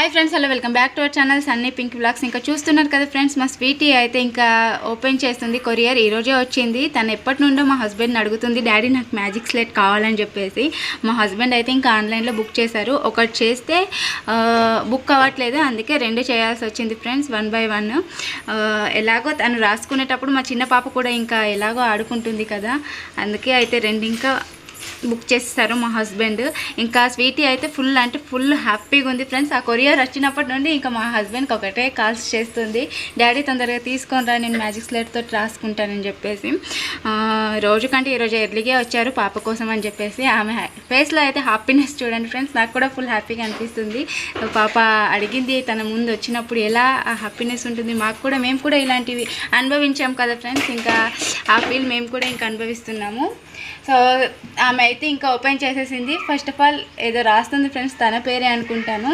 Hi friends hello welcome back to our channel Sunny pink blogs ఇంకా చూస్తున్నారు కదా friends మా స్వీటీ అయితే ఇంకా ఓపెన్ చేస్తుంది కొరియర్ ఈరోజే వచ్చింది. తను ఎప్పటి నుండో మా హస్బెండ్ని అడుగుతుంది డాడీ నాకు మ్యాజిక్ స్లేట్ కావాలని చెప్పేసి. మా హస్బెండ్ అయితే ఇంకా ఆన్లైన్లో బుక్ చేశారు. ఒకటి చేస్తే బుక్ అవ్వట్లేదు అందుకే రెండు చేయాల్సి వచ్చింది ఫ్రెండ్స్ వన్ బై వన్ ఎలాగో తను రాసుకునేటప్పుడు మా చిన్న పాప కూడా ఇంకా ఎలాగో ఆడుకుంటుంది కదా అందుకే అయితే రెండు ఇంకా బుక్ చేస్తారు మా హస్బెండ్. ఇంకా స్వీటీ అయితే ఫుల్ అంటే ఫుల్ హ్యాపీగా ఉంది ఫ్రెండ్స్. ఆ కొరియర్ వచ్చినప్పటి నుండి ఇంకా మా హస్బెండ్కి ఒకటే కాల్స్ చేస్తుంది. డాడీ తొందరగా తీసుకొని రా నేను మ్యాజిక్ స్లేట్తో రాసుకుంటానని చెప్పేసి. రోజుకంటే రోజు కంటే ఈరోజు ఎర్లీగా వచ్చారు పాప కోసం అని చెప్పేసి. ఆమె ఫేస్లో అయితే హ్యాపీనెస్ చూడండి ఫ్రెండ్స్. నాకు కూడా ఫుల్ హ్యాపీగా అనిపిస్తుంది. పాప అడిగింది తన ముందు వచ్చినప్పుడు ఎలా ఆ హ్యాపీనెస్ ఉంటుంది. మాకు కూడా మేము కూడా ఇలాంటివి అనుభవించాం కదా ఫ్రెండ్స్. ఇంకా ఆ ఫీల్ మేము కూడా ఇంకా అనుభవిస్తున్నాము. సో ఆమె అయితే ఇంకా ఓపెన్ చేసేసింది. ఫస్ట్ ఆఫ్ ఆల్ ఏదో రాస్తుంది ఫ్రెండ్స్ తన పేరే అనుకుంటాను.